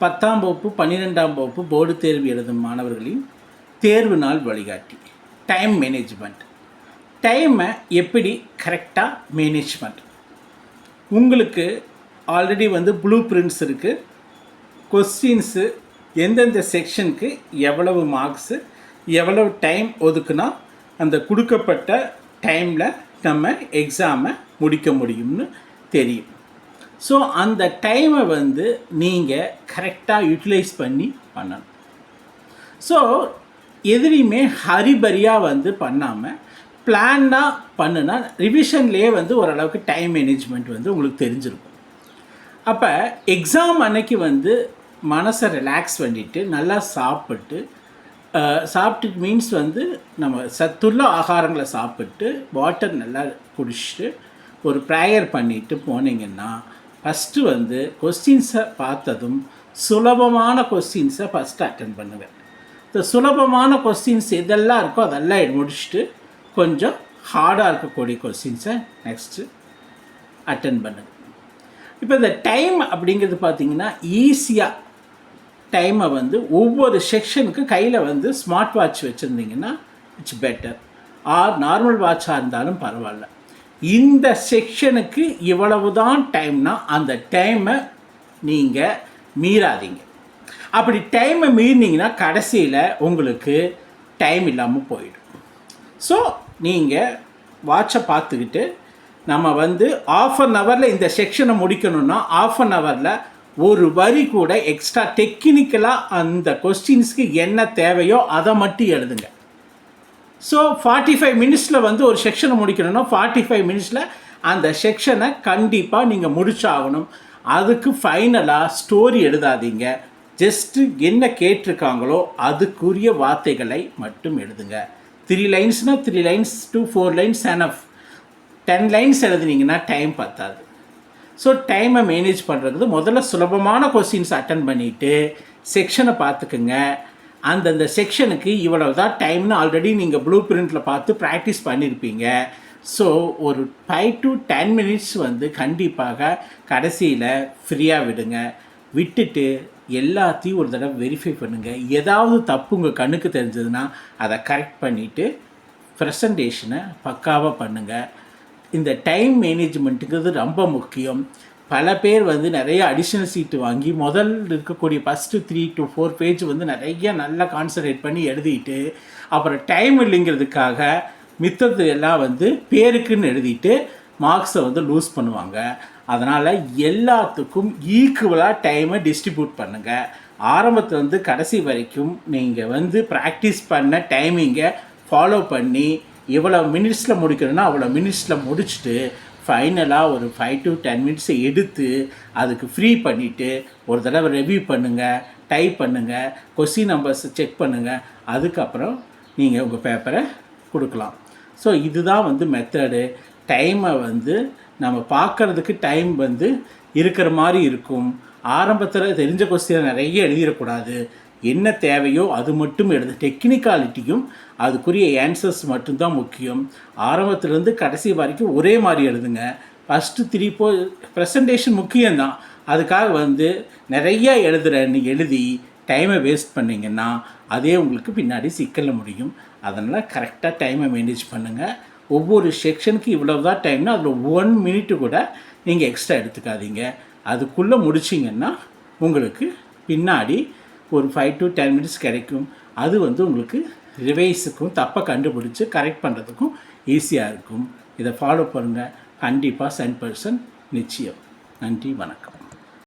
பத்தாம் வகுப்பு பன்னிரெண்டாம் வகுப்பு போர்டு தேர்வு எழுதும் மாணவர்களின் தேர்வு நாள் வழிகாட்டி. டைம் மேனேஜ்மெண்ட் டைமை எப்படி கரெக்டாக மேனேஜ்மெண்ட் உங்களுக்கு ஆல்ரெடி வந்து ப்ளூ பிரிண்ட்ஸ் இருக்குது கொஸ்டின்ஸு எந்தெந்த செக்ஷனுக்கு எவ்வளவு மார்க்ஸு எவ்வளவு டைம் ஒதுக்குனா அந்த கொடுக்கப்பட்ட டைமில் நம்ம எக்ஸாமை முடிக்க முடியும்னு தெரியும். ஸோ அந்த டைமை வந்து நீங்கள் கரெக்டாக யூட்டிலைஸ் பண்ணி பண்ணணும். ஸோ எதுலேயுமே ஹரிபரியாக வந்து பண்ணாமல் பிளான்டாக பண்ணுனா ரிவிஷன்லேயே வந்து ஓரளவுக்கு டைம் மேனேஜ்மெண்ட் வந்து உங்களுக்கு தெரிஞ்சிருக்கும். அப்போ எக்ஸாம் அன்னைக்கு வந்து மனசை ரிலாக்ஸ் பண்ணிவிட்டு நல்லா சாப்பிட்டு சாப்பிட்டு மீன்ஸ் வந்து நம்ம சத்துள்ள ஆகாரங்களை சாப்பிட்டு வாட்டர் நல்லா குடிச்சிட்டு ஒரு ப்ரேயர் பண்ணிவிட்டு போனீங்கன்னா ஃபஸ்ட்டு வந்து கொஸ்டின்ஸை பார்த்ததும் சுலபமான கொஸ்டின்ஸை ஃபஸ்ட்டு அட்டன் பண்ணுவேன். இந்த சுலபமான கொஸ்டின்ஸ் எதெல்லாம் இருக்கோ அதெல்லாம் முடிச்சுட்டு கொஞ்சம் ஹார்டாக இருக்கக்கூடிய கொஸ்டின்ஸை நெக்ஸ்ட்டு அட்டன் பண்ணுங்க இப்போ இந்த டைம் அப்படிங்கிறது பார்த்தீங்கன்னா ஈஸியாக டைமை வந்து ஒவ்வொரு செக்ஷனுக்கு கையில் வந்து ஸ்மார்ட் வாட்ச் வச்சுருந்தீங்கன்னா இட்ஸ் பெட்டர் ஆர் நார்மல் வாட்சாக இருந்தாலும் பரவாயில்ல. இந்த செக்ஷனுக்கு இவ்வளவு தான் டைம்னா அந்த டைமை நீங்கள் மீறாதீங்க. அப்படி டைமை மீறினீங்கன்னா கடைசியில் உங்களுக்கு டைம் இல்லாமல் போயிடும். ஸோ நீங்கள் வாட்சை பார்த்துக்கிட்டு நம்ம வந்து ஆஃப் அன் ஹவரில் இந்த செக்ஷனை முடிக்கணும்னா ஆஃப் அன் ஹவரில் ஒரு வரி கூட எக்ஸ்ட்ரா டெக்னிக்கலாக அந்த கொஸ்டின்ஸ்க்கு என்ன தேவையோ அதை மட்டும் எழுதுங்க. ஸோ ஃபார்ட்டி ஃபைவ் மினிட்ஸில் வந்து ஒரு செக்ஷனை முடிக்கணும்னா ஃபார்ட்டி ஃபைவ் மினிட்ஸில் அந்த செக்ஷனை கண்டிப்பாக நீங்கள் முடிச்சாகணும். அதுக்கு ஃபைனலாக ஸ்டோரி எழுதாதீங்க. ஜஸ்ட்டு என்ன கேட்டிருக்காங்களோ அதுக்குரிய வார்த்தைகளை மட்டும் எழுதுங்க. Three லைன்ஸ்னால் three lines two four lines of ten lines எழுதுனீங்கன்னா time பத்தாது. ஸோ டைமை மேனேஜ் பண்ணுறது முதல்ல சுலபமான கொஸ்டின்ஸ் அட்டன் பண்ணிவிட்டு செக்ஷனை பார்த்துக்குங்க. அந்தந்த செக்ஷனுக்கு இவ்வளவு தான் டைம்னு ஆல்ரெடி நீங்கள் ப்ளூ பிரிண்ட்டில் பார்த்து ப்ராக்டிஸ் பண்ணியிருப்பீங்க ஸோ ஒரு ஃபைவ் டு டென் மினிட்ஸ் வந்து கண்டிப்பாக கடைசியில் ஃப்ரீயாக விடுங்க. விட்டுட்டு எல்லாத்தையும் ஒரு தடவை வெரிஃபை பண்ணுங்கள் ஏதாவது தப்பு உங்கள் கண்ணுக்கு தெரிஞ்சதுன்னா அதை கரெக்ட் பண்ணிவிட்டு ப்ரெசன்டேஷனை பக்காவாக பண்ணுங்கள் இந்த டைம் மேனேஜ்மெண்ட்டுங்கிறது ரொம்ப முக்கியம். பல பேர் வந்து நிறைய அடிஷ்னல் சீட்டு வாங்கி முதல் இருக்கக்கூடிய first three to four page வந்து நிறைய நல்லா கான்சன்ட்ரேட் பண்ணி எழுதிட்டு அப்புறம் டைம் இல்லைங்கிறதுக்காக மித்தது எல்லாம் வந்து பேருக்குன்னு எழுதிட்டு மார்க்ஸை வந்து லூஸ் பண்ணுவாங்க. அதனால் எல்லாத்துக்கும் ஈக்குவலாக டைமை டிஸ்ட்ரிபியூட் பண்ணுங்கள் ஆரம்பத்துலேருந்து கடைசி வரைக்கும் நீங்கள் வந்து ப்ராக்டிஸ் பண்ண டைமிங்கை ஃபாலோ பண்ணி இவ்வளோ மினிட்ஸில் முடிக்கணும்னா அவ்வளோ மினிட்ஸில் முடிச்சுட்டு ஃபைனலாக ஒரு ஃபைவ் டு டென் மினிட்ஸை எடுத்து அதுக்கு ஃப்ரீ பண்ணிவிட்டு ஒரு தடவை ரெவ்யூ பண்ணுங்கள் டைப் பண்ணுங்கள் கொஸ்டின் நம்பர்ஸ் செக் பண்ணுங்கள் அதுக்கப்புறம் நீங்கள் உங்கள் பேப்பரை கொடுக்கலாம். ஸோ இதுதான் வந்து மெத்தடு டைமை வந்து நம்ம பார்க்கறதுக்கு டைம் வந்து இருக்கிற மாதிரி இருக்கும். ஆரம்பத்தில் தெரிஞ்ச கொஸ்டின் நிறைய எழுதிடக்கூடாது. என்ன தேவையோ அது மட்டும் எழுது டெக்னிக்காலிட்டியும் அதுக்குரிய ஆன்சர்ஸ் மட்டும்தான் முக்கியம். ஆரம்பத்துலேருந்து கடைசி வரைக்கும் ஒரே மாதிரி எழுதுங்க. ஃபஸ்ட்டு த்ரீ போ ப்ரெசன்டேஷன் முக்கியம்தான். அதுக்காக வந்து நிறைய எழுதுகிறன்னு எழுதி டைமை வேஸ்ட் பண்ணிங்கன்னா அதே உங்களுக்கு பின்னாடி சிக்கலில் முடியும். அதனால் கரெக்டாக டைமை மேனேஜ் பண்ணுங்கள் ஒவ்வொரு செக்ஷனுக்கு இவ்வளவு தான் டைம்னா அதில் ஒன் மினிட்டு கூட நீங்கள் எக்ஸ்ட்ரா எடுத்துக்காதீங்க. அதுக்குள்ளே முடிச்சிங்கன்னா உங்களுக்கு பின்னாடி ஒரு ஃபைவ் டு டென் மினிட்ஸ் கிடைக்கும். அது வந்து உங்களுக்கு ரிவைஸுக்கும் தப்பை கண்டுபிடிச்சி கரெக்ட் பண்ணுறதுக்கும் ஈஸியாக இருக்கும். இதை ஃபாலோ பண்ணுங்கள் கண்டிப்பாக சென் பர்சன்ட் நிச்சயம். நன்றி வணக்கம்.